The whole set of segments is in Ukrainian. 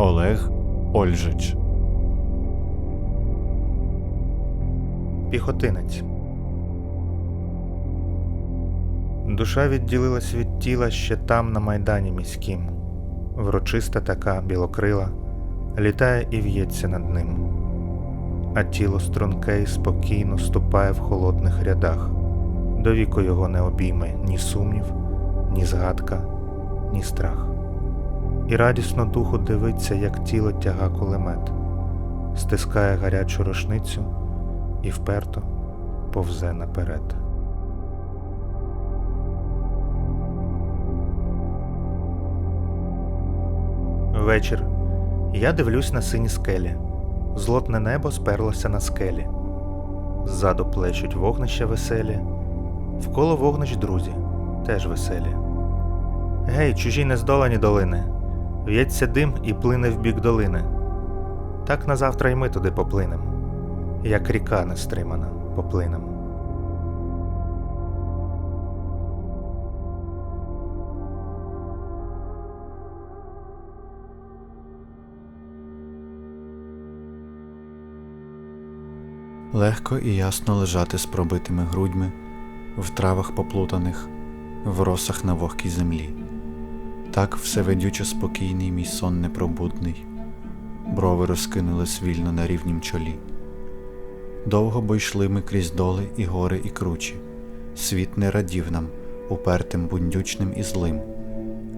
Олег Ольжич. Піхотинець. Душа відділилась від тіла ще там, на майдані міськім. Врочиста така білокрила, літає і в'ється над ним. А тіло струнке й спокійно ступає в холодних рядах. До віку його не обійме ні сумнів, ні згадка, ні страх. І радісно духу дивиться, як тіло тяга кулемет, стискає гарячу рушницю і вперто повзе наперед. Вечір. Я дивлюсь на сині скелі. Злотне небо сперлося на скелі. Ззаду плещуть вогнища веселі. Вколо вогнищ друзі, теж веселі. Гей, чужі нездолані долини. В'ється дим і плине в бік долини. Так назавтра й ми туди поплинем, як ріка нестримана поплинем. Легко і ясно лежати з пробитими грудьми, в травах поплутаних, в росах на вогкій землі. Так всеведюче спокійний мій сон непробудний, брови розкинулись вільно на рівнім чолі. Довго бо йшли ми крізь доли і гори, і кручі, світ не радів нам, упертим бундючним і злим.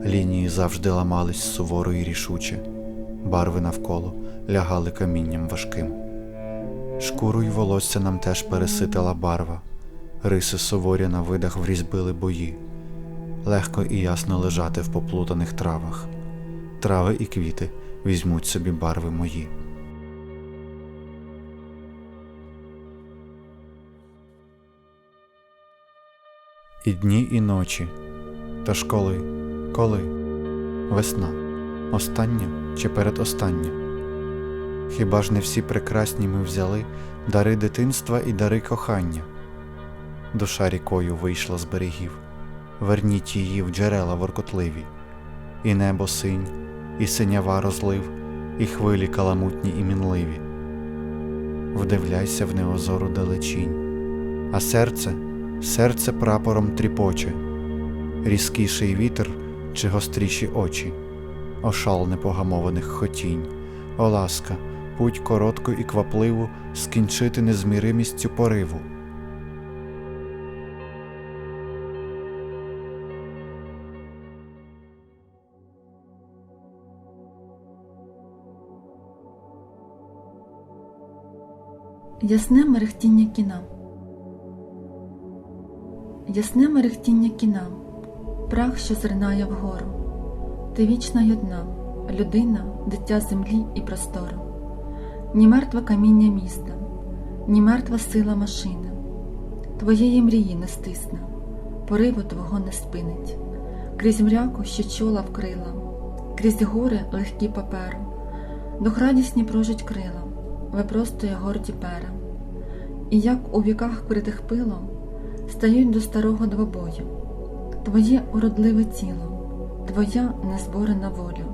Лінії завжди ламались суворо і рішуче, барви навколо лягали камінням важким. Шкуру й волосся нам теж переситила барва, риси суворі на видах врізбили бої, легко і ясно лежати в поплутаних травах, трави і квіти візьмуть собі барви мої. І дні, і ночі, та ж коли, коли, весна, остання чи передостання? Хіба ж не всі прекрасні ми взяли дари дитинства і дари кохання? Душа рікою вийшла з берегів, верніть її в джерела воркотливі, і небо синь, і синява розлив, і хвилі каламутні і мінливі. Вдивляйся в неозору далечінь, а серце, серце прапором тріпоче, різкіший вітер чи гостріші очі, ошал непогамованих хотінь, о ласка, путь коротку і квапливу скінчити незміримістю пориву. Ясне мерехтіння кіна. Ясне мерехтіння кіна, прах, що зринає вгору. Ти вічна й одна, людина, дитя землі і простору. Ні мертве каміння міста, ні мертва сила машини. Твоєї мрії не стисне, пориву твого не спинить, крізь мряку, що чола вкрила, крізь гори легкі паперу, дух радісні прожить крила, випростує горді пера. І як у віках критих пилом стають до старого двобою, твоє уродливе тіло, твоя незборена воля,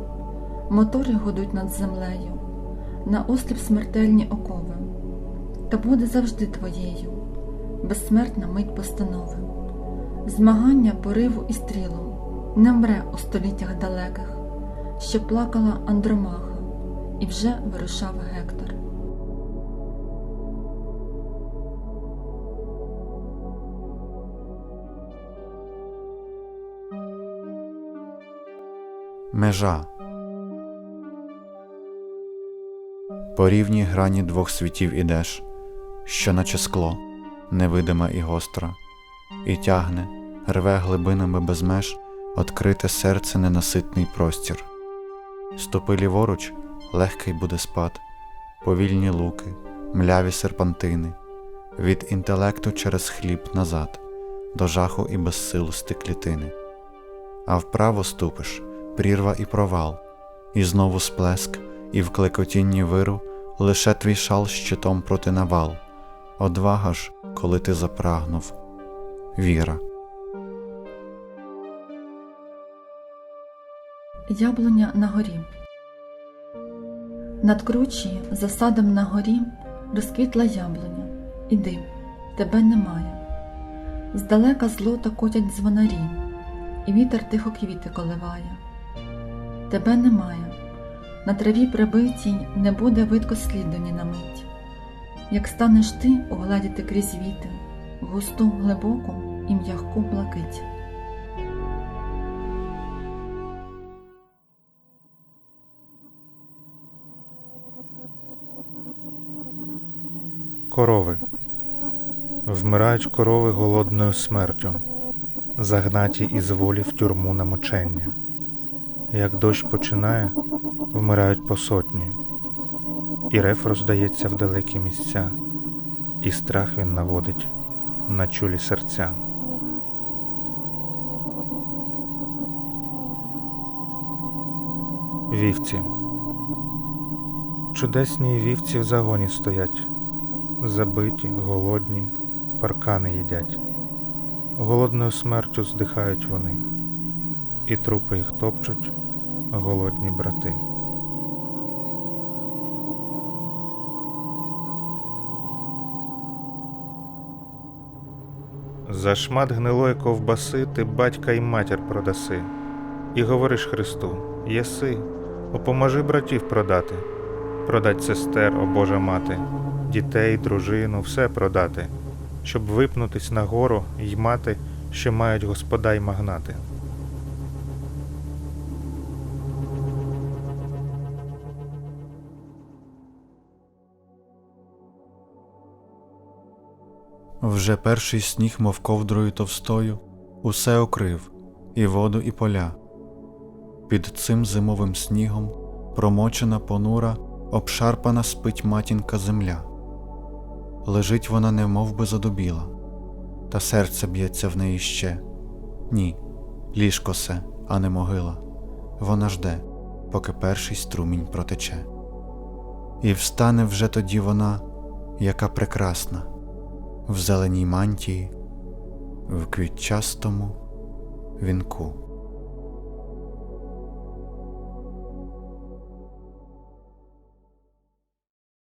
мотори гудуть над землею, на осліп смертельні окови, та буде завжди твоєю, безсмертна мить постанови, змагання пориву і стрілу не мре у століттях далеких, що плакала Андромаха, і вже вирушав Гектор. Межа По рівній грані двох світів ідеш, що наче скло, невидима і гостра, і тягне, рве глибинами без меж открите серце ненаситний простір. Ступи ліворуч, легкий буде спад, повільні луки, мляві серпантини, від інтелекту через хліб назад, до жаху і безсилости клітини, а вправо ступиш прірва і провал, і знову сплеск, і в клекотінні виру лише твій шал щитом проти навал, одвага ж, коли ти запрагнув, віра. Яблуня на горі. Над кручі, за садом на горі, розквітла яблуня. Іди, тебе немає. Здалека злото котять дзвонарі, і вітер тихо квіти коливає. Тебе немає, на траві прибитій не буде видко сліду ні на мить. Як станеш ти угледіти крізь віти, густу, глибоку і м'ягку блакить. Корови. Вмирають корови голодною смертю, загнаті із волі в тюрму на мучення. Як дощ починає, вмирають по сотні, і реф роздається в далекі місця, і страх він наводить на чулі серця. Вівці. Чудесні вівці в загоні стоять, забиті, голодні, паркани їдять. Голодною смертю здихають вони, і трупи їх топчуть голодні брати. За шмат гнилої ковбаси ти батька й матір продаси, і говориш Христу: Єси, опоможи братів продати, продать сестер, о Божа мати, дітей, дружину, все продати, щоб випнутись на гору й мати, що мають господа й магнати. Вже перший сніг, мов ковдрою товстою, усе окрив і воду, і поля. Під цим зимовим снігом промочена понура, обшарпана спить матінка земля. Лежить вона, немов би задубіла, та серце б'ється в неї ще. Ні, ліжко се, а не могила. Вона жде, поки перший струмінь протече. І встане вже тоді вона, яка прекрасна в зеленій мантії, в квітчастому вінку.